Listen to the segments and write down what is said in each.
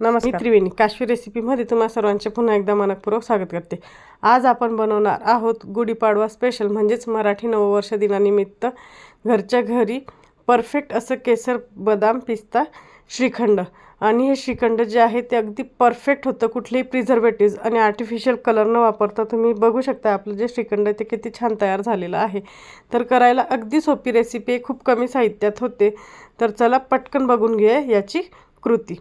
नमस्कार. मी त्रिवेणी काश्मीर रेसिपीमध्ये तुम्हा सर्वांचे पुन्हा एकदा मनपूर्वक स्वागत करते. आज आपण बनवणार आहोत गुढीपाडवा स्पेशल म्हणजेच मराठी नववर्ष दिनानिमित्त घरच्या घरी परफेक्ट असं केसर बदाम पिस्ता श्रीखंड. आणि हे श्रीखंड जे आहे ते अगदी परफेक्ट होतं. कुठलेही प्रिझर्वेटिव्ज आणि आर्टिफिशियल कलर न वापरता तुम्ही बघू शकता आपलं जे श्रीखंड आहे ते किती छान तयार झालेलं आहे. तर करायला अगदी सोपी रेसिपी खूप कमी साहित्यात होते. तर चला पटकन बघून घेऊया याची कृती.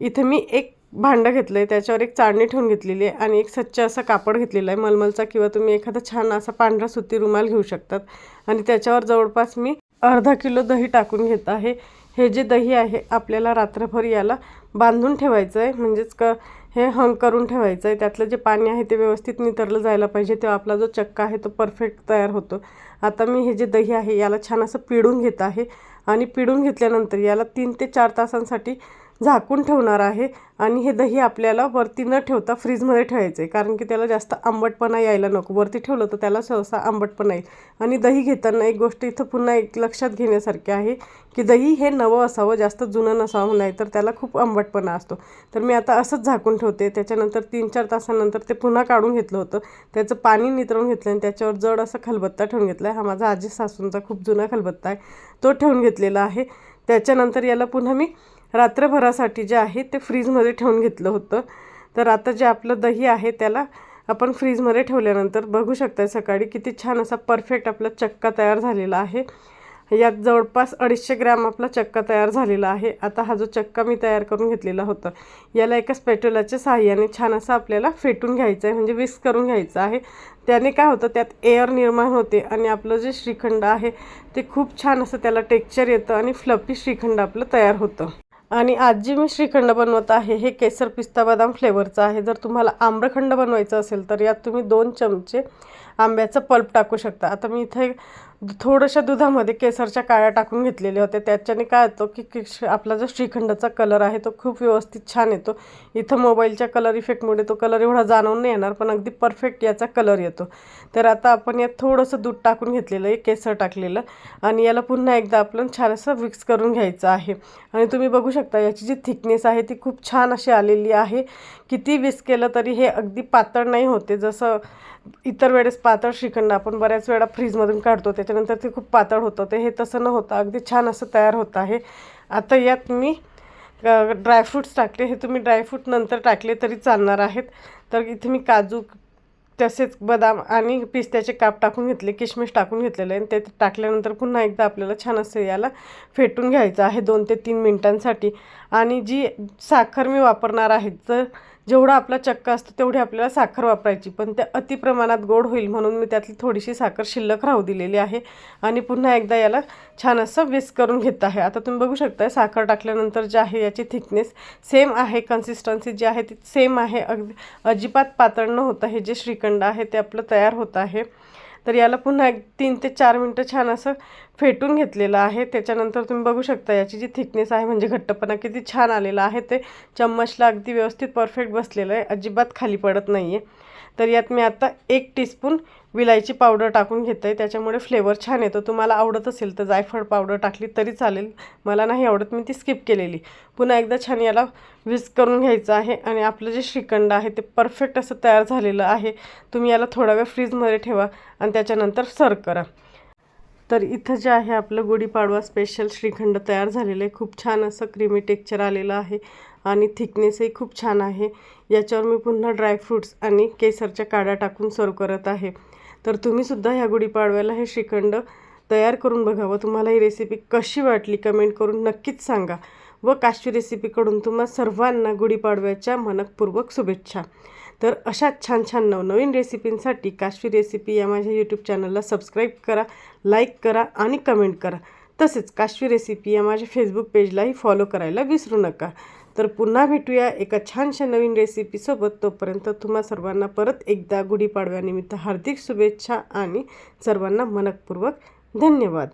इथे मी एक भांडं घेतलं आहे त्याच्यावर एक चाळणी ठेवून घेतलेली आहे आणि एक स्वच्छ असा कापड घेतलेला आहे मलमलचा किंवा तुम्ही एखादा छान असा पांढरा सुती रुमाल घेऊ शकतात. आणि त्याच्यावर जवळपास मी अर्धा किलो दही टाकून घेत आहे. हे जे दही आहे आपल्याला रात्रभर याला बांधून ठेवायचं आहे म्हणजेच क हे हंग करून ठेवायचं आहे. त्यातलं जे पाणी आहे ते व्यवस्थित नितरलं जायला पाहिजे. तेव्हा आपला जो चक्का आहे तो परफेक्ट तयार होतो. आता मी हे जे दही आहे याला छान असं पिळून घेत आहे. आणि पिळून घेतल्यानंतर याला तीन ते चार तासांसाठी झाकून ठेवणार आहे आणि हे दही आपल्याला वरती न ठेवता फ्रीजमध्ये ठेवायचं आहे. कारण की त्याला जास्त आंबटपणा यायला नको. वरती ठेवलं तर त्याला सहसा आंबटपणा येईल. आणि दही घेताना एक गोष्ट इथं पुन्हा एक लक्षात घेण्यासारखी आहे की दही हे नवं असावं जास्त जुनं नसावं नाही तर त्याला खूप आंबटपणा असतो. तर मी आता असंच झाकून ठेवते. त्याच्यानंतर तीन चार तासानंतर ते पुन्हा काढून घेतलं होतं. त्याचं पाणी नितरून घेतलं आणि त्याच्यावर जड असा खलबत्ता ठेवून घेतला आहे. हा माझा आजी सासूंचा खूप जुना खलबत्ता आहे. तो ठेवून घेतलेला आहे. त्याच्यानंतर याला पुन्हा मी रात्रभरासाठी जे आहे ते फ्रीजमध्ये ठेवून घेतलं होतं. तर आता जे आपलं दही आहे त्याला आपण फ्रीजमध्ये ठेवल्यानंतर बघू शकता सकाळी किती छान असा परफेक्ट आपला चक्का तयार झालेला आहे. यात जवळपास अडीचशे ग्रॅम आपला चक्का तयार झालेला आहे. आता हा जो चक्का मी तयार करून घेतलेला होता याला एका स्पॅट्युलाच्या साहाय्याने छान असं आपल्याला फेटून घ्यायचं आहे म्हणजे विस्क करून घ्यायचं आहे. त्याने काय होतं त्यात एअर निर्माण होते आणि आपलं जे श्रीखंड आहे ते खूप छान असं त्याला टेक्चर येतं आणि फ्लपी श्रीखंड आपलं तयार होतं. आणि आज जी मी श्रीखंड बनवत आहे. हे केसर पिस्ता बदाम फ्लेवरचं आहे. जर तुम्हाला आम्रखंड बनवायचं असेल तर यात तुम्ही दोन चमचे आंब्याचं पल्प टाकू शकता. आता मी इथे थोड्याशा दुधामध्ये केसरच्या काळ्या टाकून घेतलेल्या होत्या त्याच्याने काय होतं की की आपला जो श्रीखंडाचा कलर आहे तो खूप व्यवस्थित छान येतो. इथं मोबाईलच्या कलर इफेक्टमुळे तो कलर एवढा जाणवून नाही येणार पण अगदी परफेक्ट याचा कलर येतो. तर आता आपण यात थोडंसं दूध टाकून घेतलेलं आहे केसर टाकलेलं. आणि याला पुन्हा एकदा आपण छान असं मिक्स करून घ्यायचं आहे. आणि तुम्ही बघू शकता याची जी थिकनेस आहे ती खूप छान अशी आलेली आहे. किती विस केलं तरी हे अगदी पातळ नाही होते. जसं इतर वेळेस पातळ श्रीखंड आपण बऱ्याच वेळा फ्रीजमधून काढतो त्याच्यानंतर ते खूप पातळ होतं ते हे तसं न होतं अगदी छान असं तयार होत आहे. आता यात मी ड्रायफ्रूट्स टाकले. हे तुम्ही ड्रायफ्रूट नंतर टाकले तरी चालणार आहेत. तर इथे मी काजू तसेच बदाम आणि पिस्त्याचे काप टाकून घेतले किशमिश टाकून घेतलेले आणि ते टाकल्यानंतर पुन्हा एकदा आपल्याला छान असं याला फेटून घ्यायचं आहे दोन ते तीन मिनटांसाठी. आणि जी साखर मी वापरणार आहे तर जेवढा आपला चक्का असतो तेवढी आपल्याला साखर वापरायची. पण ते अतिप्रमाणात गोड होईल म्हणून मी त्यातली थोडीशी साखर शिल्लक राहू दिलेली आहे. आणि पुन्हा एकदा याला छान असं विस्क करून घेत आहे. आता तुम्ही बघू शकता साखर टाकल्यानंतर जे आहे याची थिकनेस सेम आहे कन्सिस्टन्सी जी आहे ती सेम आहे. अगदी अजिबात पातळ न होतं हे जे श्रीखंड आहे ते आपलं तयार होत आहे. तर याला पुन्हा एक तीन ते चार मिनटं छान असं फेटून घेतलेलं आहे. त्याच्यानंतर तुम्ही बघू शकता याची जी थिकनेस आहे म्हणजे घट्टपणा किती छान आलेला आहे. ते चम्मचला अगदी व्यवस्थित परफेक्ट बसलेलं आहे. अजिबात खाली पडत नाही आहे तर यात मी आता एक टीस्पून विलायची पावडर टाकून घेत आहे त्याच्यामुळे फ्लेवर छान येतो. तुम्हाला आवडत असेल तर जायफळ पावडर टाकली तरी चालेल. मला नाही आवडत मी ती स्किप केलेली. पुन्हा एकदा छान याला विज करून घ्यायचं आहे आणि आपलं जे श्रीखंड आहे ते परफेक्ट असं तयार झालेलं आहे. तुम्ही याला थोडा वेळ फ्रीजमध्ये ठेवा आणि त्याच्यानंतर सर्व करा. तर इथं जे आहे आपलं गुढीपाडवा स्पेशल श्रीखंड तयार झालेलं आहे. खूप छान असं क्रीमी टेक्चर आलेलं आहे आणि थिकनेसही खूप छान आहे. याच्यावर मी पुन्हा ड्रायफ्रूट्स आणि केसरच्या काड्या टाकून सर्व करत आहे. तर तुम्हीसुद्धा ह्या गुढीपाडव्याला हे श्रीखंड तयार करून बघावं तुम्हाला ही रेसिपी कशी वाटली कमेंट करून नक्कीच सांगा. व काश्वी रेसिपीकडून तुम्हा सर्वांना गुढीपाडव्याच्या मनपूर्वक शुभेच्छा. तर अशाच छान छान नवनवीन रेसिपींसाठी काश्वी रेसिपी या माझ्या यूट्यूब चॅनलला सबस्क्राईब करा लाईक करा आणि कमेंट करा. तसेच काश्वी रेसिपी या माझ्या फेसबुक पेजलाही फॉलो करायला विसरू नका. तर पुन्हा भेटूया एका छानशा नवीन रेसिपीसोबत तोपर्यंत तुम्हा सर्वांना परत एकदा गुढीपाडव्यानिमित्त हार्दिक शुभेच्छा आणि सर्वांना मनपूर्वक धन्यवाद.